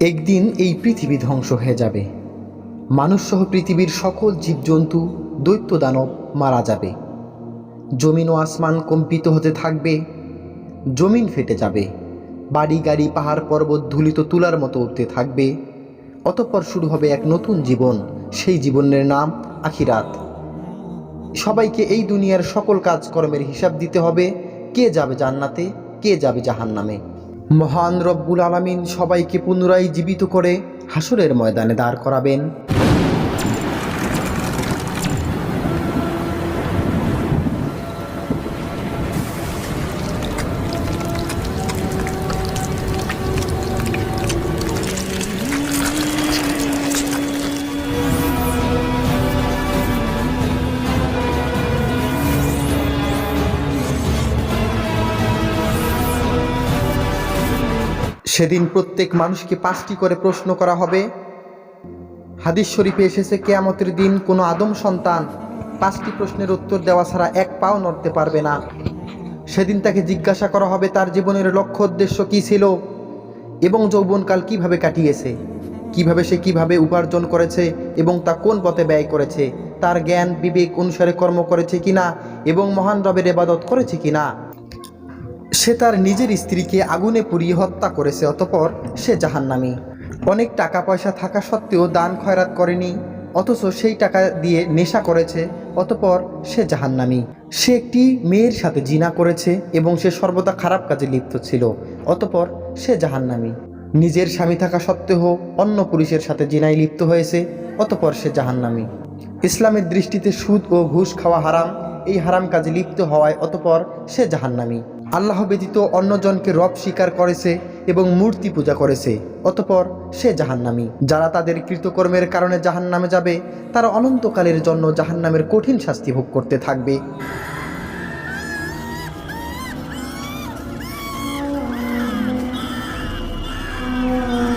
একদিন এই পৃথিবী ধ্বংস হয়ে যাবে। মানুষসহ পৃথিবীর সকল জীবজন্তু দৈত্য দানব মারা যাবে। জমিন ও আসমান কম্পিত হতে থাকবে। জমিন ফেটে যাবে। বাড়ি গাড়ি পাহাড় পর্বত ধুলিত তুলার মতো উঠতে থাকবে। অতঃপর শুরু হবে এক নতুন জীবন, সেই জীবনের নাম আখিরাত। সবাইকে এই দুনিয়ার সকল কাজকর্মের হিসাব দিতে হবে। কে যাবে জান্নাতে, কে যাবে জাহান্নামে? মহান রব্বুল আলমিন সবাইকে পুনরায় জীবিত করে হাসরের ময়দানে দাঁড় করাবেন। সেদিন প্রত্যেক মানুষকে পাঁচটি করে প্রশ্ন করা হবে। হাদিস শরীফে এসেছে, কেয়ামতের দিন কোনো আদম সন্তান পাঁচটি প্রশ্নের উত্তর দেওয়া ছাড়া এক পাও নড়তে পারবে না। সেদিন তাকে জিজ্ঞাসা করা হবে, তার জীবনের লক্ষ্য উদ্দেশ্য কী ছিল এবং যৌবনকাল কীভাবে কাটিয়েছে, কীভাবে সে কীভাবে উপার্জন করেছে এবং তা কোন পথে ব্যয় করেছে, তার জ্ঞান, বিবেক অনুসারে কর্ম করেছে কিনা এবং মহান রবের এবাদত করেছে কিনা। সে তার নিজের স্ত্রীকে আগুনে পুড়িয়ে হত্যা করেছে, অতপর সে জাহান্নামী। অনেক টাকা পয়সা থাকা সত্ত্বেও দান খয়রাত করেনি, অথচ সেই টাকা দিয়ে নেশা করেছে, অতপর সে জাহান্নামী। সে একটি মেয়ের সাথে জিনা করেছে এবং সে সর্বদা খারাপ কাজে লিপ্ত ছিল, অতপর সে জাহান্নামী। নিজের স্বামী থাকা সত্ত্বেও অন্য পুরুষের সাথে জিনায় লিপ্ত হয়েছে, অতপর সে জাহান্নামী। ইসলামের দৃষ্টিতে সুদ ও ঘুষ খাওয়া হারাম, এই হারাম কাজে লিপ্ত হওয়ায় অতপর সে জাহান্নামী। আল্লাহ ব্যতীত অন্যজনকে রব স্বীকার করেছে এবং মূর্তি পূজা করেছে অতপর সে জাহান্নামি যারা তাদের কৃতকর্মের কারণে জাহান্নামে যাবে, তারা অনন্তকালের জন্য জাহান্নামের কঠিন শাস্তি ভোগ করতে থাকবে Oh.